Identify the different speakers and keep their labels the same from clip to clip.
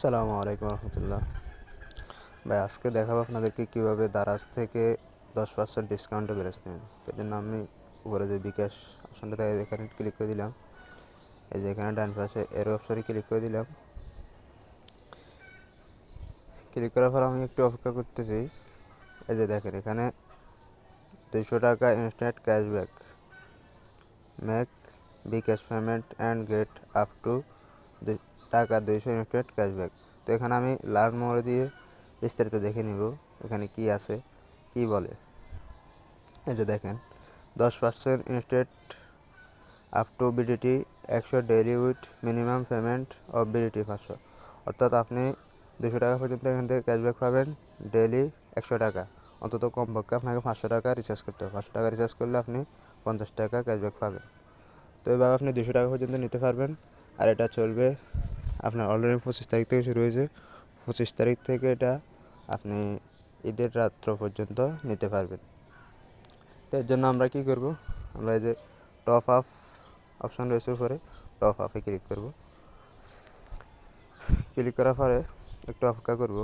Speaker 1: সালামু আলাইকুম রহমতুল্লাহ। ভাই, আজকে দেখাবো আপনাদেরকে কীভাবে দারাজ থেকে দশ পার্সেন্ট ডিসকাউন্টে ব্যালেন্স নেবেন এর জন্য আমি উপরে যে বিকাশ অপশনটা থাকে, এখানে ক্লিক করে দিলাম। এই যে এখানে ডান পাশে এর অপশনে ক্লিক করে দিলাম। ক্লিক করার পর আমি একটু অপেক্ষা করতেছি। এই যে দেখেন, এখানে দুইশো টাকা instant cashback make bKash payment and get up to টাকা দুইশো ইনস্ট্যান্ট ক্যাশব্যাক তো এখানে আমি লার্ন মোড় দিয়ে বিস্তারিত দেখে নিব, এখানে কি আছে, কি বলে। এই যে দেখেন, দশ percent instant up to BDT একশো daily with minimum payment of BDT পাঁচশো। অর্থাৎ আপনি দুশো টাকা পর্যন্ত এখান থেকে ক্যাশব্যাক পাবেন ডেইলি একশো টাকা। অন্তত কমপক্ষে আপনাকে পাঁচশো টাকা রিচার্জ করতে হবে। পাঁচশো টাকা রিচার্জ করলে আপনি পঞ্চাশ টাকা ক্যাশব্যাক পাবেন। তো এভাবে আপনি দুশো টাকা পর্যন্ত নিতে পারবেন। আর এটা চলবে আপনার অলরেডি পঁচিশ তারিখ থেকে শুরু হয়েছে। পঁচিশ তারিখ থেকে এটা আপনি ঈদের রাত্র পর্যন্ত নিতে পারবেন। তো এর জন্য আমরা কী করব? আমরা এই যে টপ আপ অপশান রয়েছে উপরে টপ আপে ক্লিক করব। ক্লিক করার পরে একটু অপেক্ষা করব।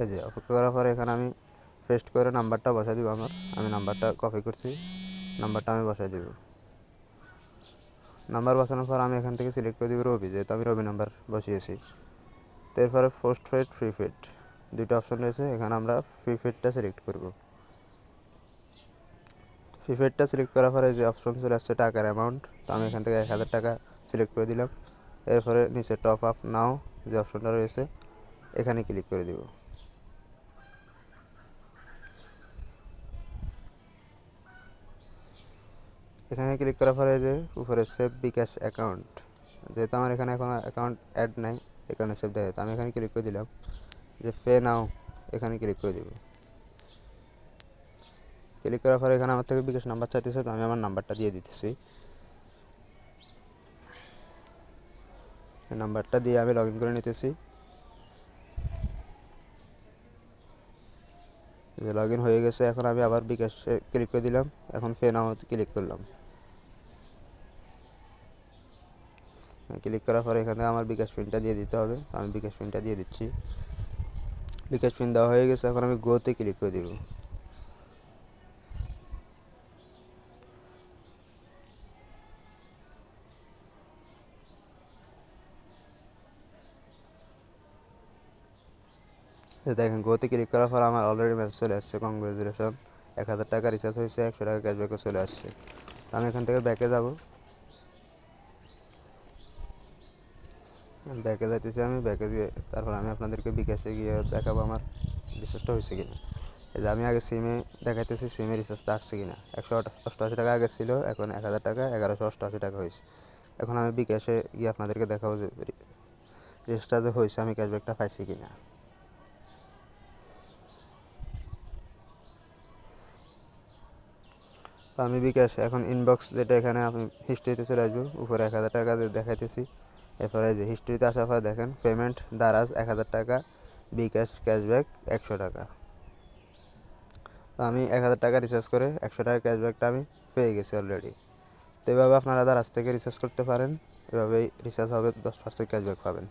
Speaker 1: এই যে অপেক্ষা করার পরে এখানে আমি পেস্ট করে নাম্বারটা বসাই দিব আমার। আমি নাম্বারটা কপি করছি। নাম্বারটা আমি বসাই দেব। নাম্বার বসানোর পর আমি এখান থেকে সিলেক্ট করে দেবো রবি যেহেতু আমি রবি নাম্বার বসিয়েছি। তো এরপরে পোস্ট পেড ফ্রি পেড দুটো অপশন রয়েছে, এখানে আমরা ফ্রি পেডটা সিলেক্ট করব। ফ্রি পেডটা সিলেক্ট করার পরে যে অপশন চলে আসছে টাকার অ্যামাউন্ট তো আমি এখান থেকে এক হাজার টাকা সিলেক্ট করে দিলাম। এরপরে নিচে টপ আপ নাও যে অপশনটা রয়েছে, এখানে ক্লিক করে দিব। এখানে ক্লিক করার পরে যে উপরে সেভ বিকাশ অ্যাকাউন্ট যেহেতু আমার এখানে এখন অ্যাকাউন্ট অ্যাড নাই এখানে সেভ দেয় আমি এখানে ক্লিক করে দিলাম, যে পে নাও এখানে ক্লিক করে দেব। ক্লিক করার পরে এখানে আমার থেকে বিকাশ নাম্বার চাইতেছে, তো আমি আমার নাম্বারটা দিয়ে দিতেছি। নাম্বারটা দিয়ে আমি লগ ইন করে নিতেছি। লগ ইন হয়ে গেছে, এখন আমি আবার বিকাশে ক্লিক করে দিলাম, এখন ফে নাও ক্লিক করলাম। ক্লিক করার পরে এখানে আমার বিকাশ পিনটা দিয়ে দিতে হবে। আমি বিকাশ পিনটা দিয়ে দিচ্ছি। বিকাশ পিন দেওয়া হয়ে গেছে, এখন আমি গোতে ক্লিক করে দিব। দেখেন গোতে ক্লিক করার পর আমার অলরেডি মেসেজ চলে আসছে কংগ্রেচুলেশন এক হাজার টাকা রিচার্জ হয়েছে, একশো টাকা ক্যাশব্যাকও চলে আসছে। আমি এখান থেকে ব্যাকে যাব। ব্যাকে যাইতেছি আমি, ব্যাকে গিয়ে তারপর আমি আপনাদেরকে বিকাশে গিয়ে দেখাবো আমার রিচার্জটা হয়েছে কিনা। এই যে আমি আগে সিমে দেখাইতেছি সিমে রিচার্জটা আসছে কিনা। একশো অষ্টআশি টাকা আগে ছিল, এখন এক হাজার টাকা, এগারোশো অষ্টআশি টাকা হয়েছে। এখন আমি বিকাশে গিয়ে আপনাদেরকে দেখাবো যে রিচার্জটা যে হয়েছে, আমি ক্যাশব্যাকটা পাইছি কিনা। তো আমি বিকাশ এখন ইনবক্স যেটা এখানে আমি হিস্ট্রিতে চলে আসব, উপরে এক হাজার টাকা দেখাইতেছি। এরপরে যে হিস্ট্রিতে আসার পর দেখেন পেমেন্ট দারাজ এক হাজার টাকা বিকাশ ক্যাশব্যাক একশো টাকা। তো আমি এক হাজার টাকা রিচার্জ করে একশো টাকা ক্যাশব্যাকটা আমি পেয়ে গেছি অলরেডি তো এভাবে আপনারা দারাজ থেকে রিচার্জ করতে পারেন, এভাবেই রিচার্জ হবে, দশ পার্সেন্ট ক্যাশব্যাক পাবেন।